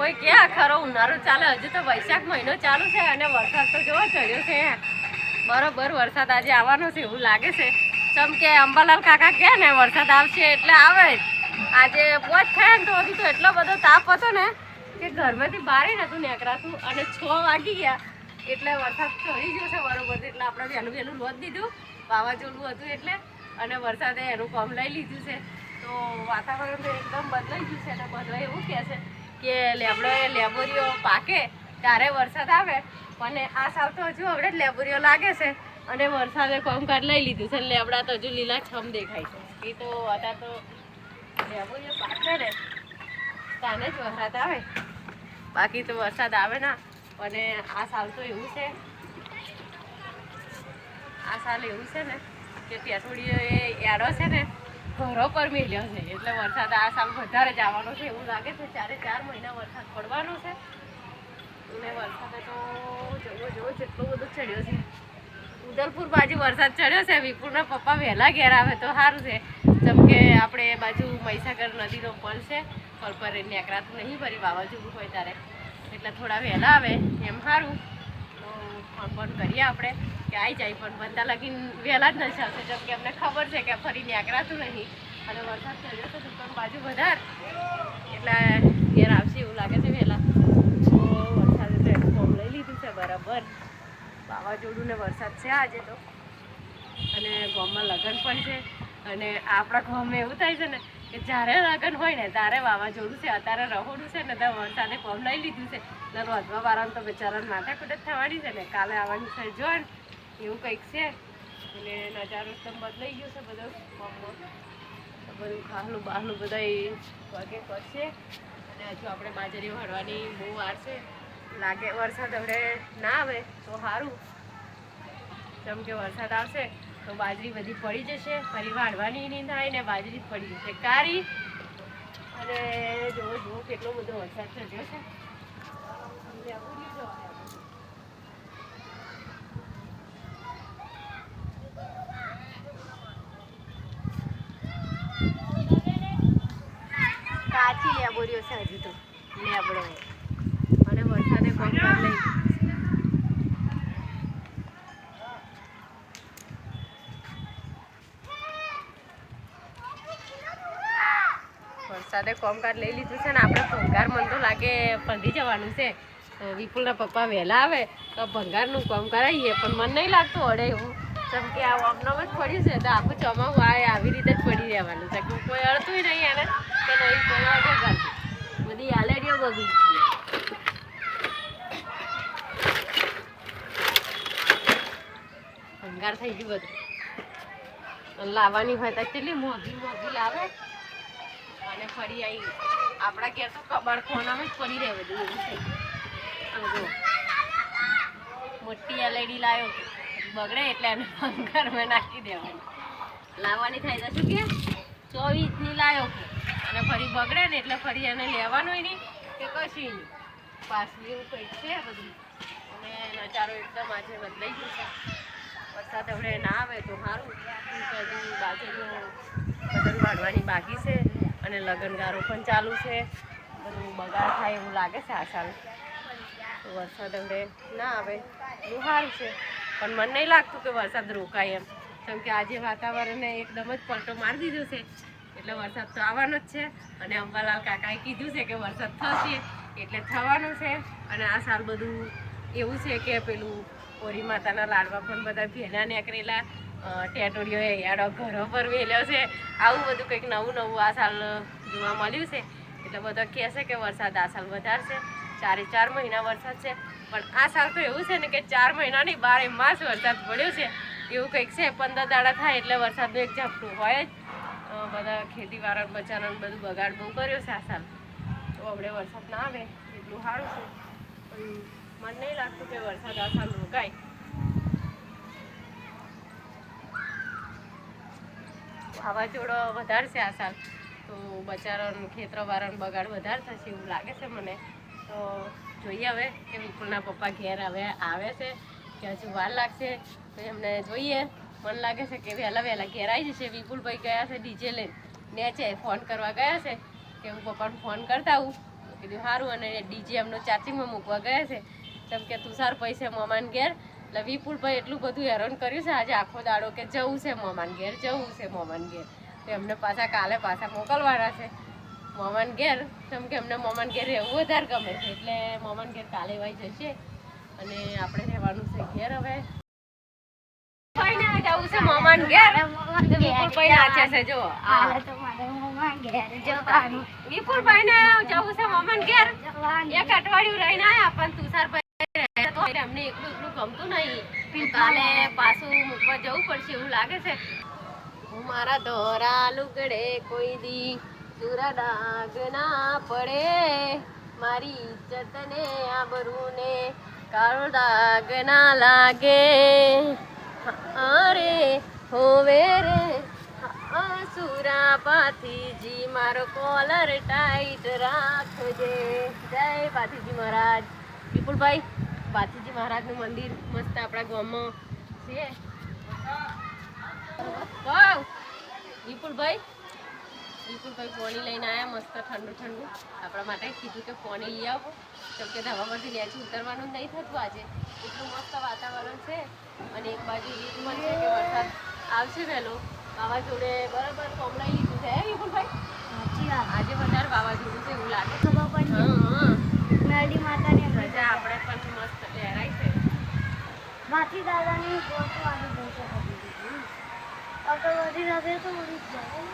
કોઈ ક્યાં ખરો ઉનાળો ચાલે, હજુ તો વૈશાખ મહિનો ચાલુ છે અને વરસાદ તો જોવો ચડ્યો છે. બરોબર, વરસાદ આજે આવવાનો છે એવું લાગે છે. ચમ કે અંબાલાલ કાકા કહે ને, વરસાદ આવશે એટલે આવે જ. આજે પોચ થાય ને તો હજી તો એટલો બધો તાપ હતો ને કે ઘરમાંથી બહાર નહોતું નીકળાતું અને છ વાગી ગયા એટલે વરસાદ ચડી ગયો છે બરોબર એટલે આપણે વહેલું વહેલું લોધ દીધું, વાવાઝોડું હતું એટલે અને વરસાદે એનું કામ લઈ લીધું છે. તો વાતાવરણ એકદમ બદલાઈ ગયું છે અને બધા એવું કહે છે કે લેબડો લેબોરીઓ પાકે, ત્યારે વરસાદ આવે. અને આ સાલ તો હજુ હવે લેબોરીઓ લાગે છે. અને વરસાદે કામકાજ લઈ લીધું છે. લેબડા તો હજુ લીલા છમ દેખાય છે. એ તો અત્યારે તો લેબોરીઓ પાકે ને, તાને જ વરસાદ આવે. બાકી તો વરસાદ આવે ના. અને આ સાલ તો એવું છે. આ સાલ એવું છે ને, કે પેટોડીઓ એ એડો છે ને ઘરો પર મેલ્યો છે. એટલે વરસાદ આ સાલ વધારે જ આવવાનો છે એવું લાગે છે. ચારે ચાર મહિના વરસાદ પડવાનો છે. અને વરસાદ તો જવો જવો જેટલો બધો ચડ્યો છે. ઉદલપુર બાજુ વરસાદ ચડ્યો છે. વિપુલના પપ્પા વહેલા ઘેર આવે તો સારું છે. જેમ કે આપણે બાજુ મહીસાગર નદીનો પલ છે. પલ પર નીકળાતું નહીં, ફરી વાવાઝોડું હોય ત્યારે. એટલે થોડા વહેલા આવે, એમ સારું. ફોન કરીએ આપણે, કે આવી જાય પણ બધા લગીન વહેલા જ નથી આવશે જેમ કે અમને ખબર છે કે ફરી નીકળાતું નહીં. અને વરસાદ થયો છે દુકાન બાજુ વધાર. એટલે ઘેર આવશે એવું લાગે છે વહેલા. તો વરસાદે તો એક ફોર્મ લઈ લીધું છે બરાબર. વાવાઝોડું ને વરસાદ છે આજે તો. અને ગામમાં લગ્ન પણ છે. અને આપણા ગામમાં એવું થાય છે ને કે જ્યારે લગ્ન હોય ને ત્યારે વાવાઝોડું છે, અત્યારે રહોડું છે ને ત્યાં વરસાદે લઈ લીધું છે. એટલે રોધવા વાળાને તો બિચારાને માથાકૂટ જ થવાની છે ને, કાલે આવવાની છે જો એવું કંઈક છે. અને નજારો એકદમ બદલાઈ ગયો છે બધો. બધું ખાહલું બહારનું બધા પગે કરશે અને હજુ આપણે બાજરી વાળવાની બહુ વાર છે. લાગે વરસાદ હવે ના આવે તો સારું જેમ વરસાદ આવશે તો બાજરી બધી પડી જશે. ફરી વાળવાની નહીં થાય ને બાજરી પડી જશે. કારી અને જુઓ જુઓ કેટલો બધો વરસાદ ચડ્યો છે. કાચી લેબોરીઓ છે હજુ તો. લેબડો અને વરસાદે કોંકર વરસાદે કોમકાર લઈ લીધું છે ને આપણે ભંગાર મન તો લાગે પંડી જવાનું છે. વિપુલના પપ્પા વહેલા આવે તો ભંગારનું કામ કરાવીએ પણ મને નહીં લાગતું અડે એવું. જેમ કે આ ઓમનામ જ પડ્યું છે, તો આખું ચોમાવું આ આવી રીતે જ પડી રહેવાનું છે. કે કોઈ અડતું નહીં એને કે નહીં, કોઈ બધી આલેડીઓ બગડી ભંગાર થઈ ગયું બધું. લાવવાની હોય તો કેટલી મોંઘી મોંઘી લાવે. અને ફરી આવી આપણા ઘેર તો કબાડ ખોનામાં જ પડી રહે બધું એવું જુઓ. મોટી એલઈડી લાવ્યો બગડે એટલે એને ભંગારમાં નાખી દેવાનું. લાવવાની થાય તો શું કે? ચોવીસની લાવ્યો અને ફરી બગડે ને એટલે ફરી એને લેવાનું નહીં કે કશું નહીં. પાછું એવું કંઈક છે બધું. અને નજારો એકદમ આજે બદલાઈ ગયો છે. વરસાદ હવે ના આવે તો સારું. બાજુનું બધું વાળવાની બાકી છે. અને લગનગારો પણ ચાલુ છે. બધું બગાડ થાય એવું લાગે છે આ સાલ તો વરસાદ હવે ના આવે. એવું સારું છે. પણ મને નહીં લાગતું કે વરસાદ રોકાય એમ. કેમ કે આજે વાતાવરણને એકદમ જ પલટો મારી દીધો છે. એટલે વરસાદ તો આવવાનો જ છે. અને અંબાલાલ કાકાએ કીધું છે કે વરસાદ થશે એટલે થવાનું છે. અને આ સાલ બધું એવું છે કે પેલું ઓરી માતાના લાડવા પણ બધા ભેના નીકળેલા. ટેટોડીઓ યાડો ઘરો પર વેલ્યો છે. આવું બધું કંઈક નવું નવું આ સાલ જોવા મળ્યું છે. એટલે બધા કહે છે કે વરસાદ આ સાલ વધારશે. ચારે ચાર મહિના વરસાદ છે. પણ આ સાલ તો એવું છે ને કે ચાર મહિના નહીં બારે માસ વરસાદ પડ્યો છે. એવું કંઈક છે, પંદર દાડા થાય એટલે વરસાદનું એક ઝાપટું હોય જ. બધા ખેતીવાળા બચારાને બધું બગાડ બહુ કર્યો છે આ સાલ. તો આપણે વરસાદ ના આવે એટલું સારું છે. પણ મને નહીં લાગતું કે વરસાદ આ સાલ રોકાય. વાવાઝોડો વધારે છે આ સાલ. તો બચારાને ખેતરવાળાને બગાડ વધારે થશે એવું લાગે છે મને. તો જોઈએ હવે કે વિપુલના પપ્પા ઘેર હવે આવે છે કે હજુ વાર લાગશે. તો એમને જોઈએ. મને લાગે છે કે વહેલા વહેલા ઘેર આવી જશે. વિપુલભાઈ ગયા છે ડીજે લઈને. નેચે ફોન કરવા ગયા છે કે હું પપ્પાને ફોન કરતા આવું. કીધું, સારું. અને ડીજે એમનો ચાર્જિંગમાં મૂકવા ગયા છે. કેમ કે તુષાર પૈસે મમાન ઘેર. એટલે વિપુલભાઈ એટલું બધું હેરાન કર્યું છે આજે આખો દાડો કે જવું છે મોમાન ઘેર જવું છે મોમાન ઘેર. તો એમને પાછા કાલે પાછા મોકલવાના છે. મોમાન ઘેર કેમ કે એમને મોમાન ઘેર રહેવું વધારે ગમે છે એટલે મોમાન ઘેર કાલે વાઈ જશે અને આપણે રહેવાનું છે ઘેર હવે. જવું છે મોમાન ઘેર. વિપુલભાઈ નાચે છે જો વિપુલભાઈ ને જવું છે મોમાન ઘેર. એક અઠવાડિયું રહીને આયા પણ તુષારભાઈ તો એમને એકલું એકલું ગમતું નહીં. કાલે પાછું મૂકવા જવું પડશે એવું લાગે છે. હું મારા ધોરા લુગડે કોઈ દી સુરા ડાગ ના પડે. મારી ઇજ્જતને ને કાળો દાગ ના લાગે. અરે હોવે રે. સુરા પાથીજી મારો કોલર ટાઈટ રાખજે. જય પાથીજી મહારાજ. વિપુલભાઈ પાથીજી મહારાજનું મંદિર મસ્ત આપણા ગામમાં છે. વિપુલભાઈ? વિપુલભાઈ પોણી લઈને આવ્યા મસ્ત ઠંડુ ઠંડુ. આપણા માટે કીધું કે પોણી લઈ આવો. કેમ કે ધાબામાંથી નેચું ઉતરવાનું નહીં થતું આજે. એટલું મસ્ત વાતાવરણ છે. અને એક બાજુ રીત પણ છે કે વરસાદ આવશે વહેલો. વાવાઝોડે બરાબર કોમળાઈ લીધું છે વિપુલભાઈ? આજે વધારે વાવાઝોડું છે એવું લાગે কত আগে বলতে হবে কত আগে তো অনেক জায়গায়